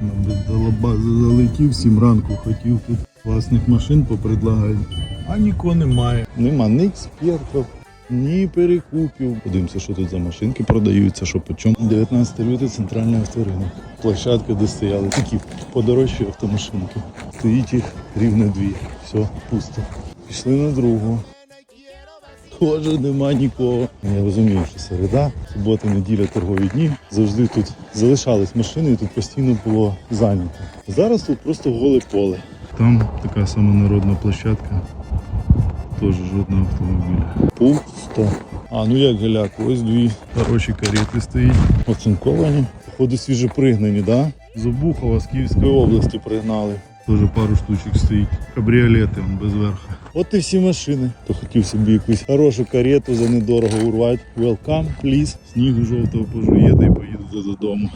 На базу залетів, сім ранку хотів тут класних машин попредлагати. А нікого немає. Нема ні експертів, ні перекупів. Подивимося, що тут за машинки продаються, що по чому. 19 лютого центральний авторинок. Площадка, де стояли такі подорожчі автомашинки. Стоїть їх рівно дві. Все, пусто. Пішли на другу. Тоже нема нікого. Я розумію, що середа, субота, неділя, торгові дні. Завжди тут залишались машини і тут постійно було зайнято. Зараз тут просто голе поле. Там така сама народна площадка. Теж жодного автомобіля. Пусто. А, ну як галяку, ось дві хороші карети стоїть. Оцинковані. Походу свіжопригнані, да? З Обухова, з Київської області пригнали. Теж пару штучок стоїть. Кабріолети он без верха. От і всі машини. Хто хотів собі якусь хорошу карету за недорого урвати. Welcome, please. Снігу жовтого пожуєте і поїду додому.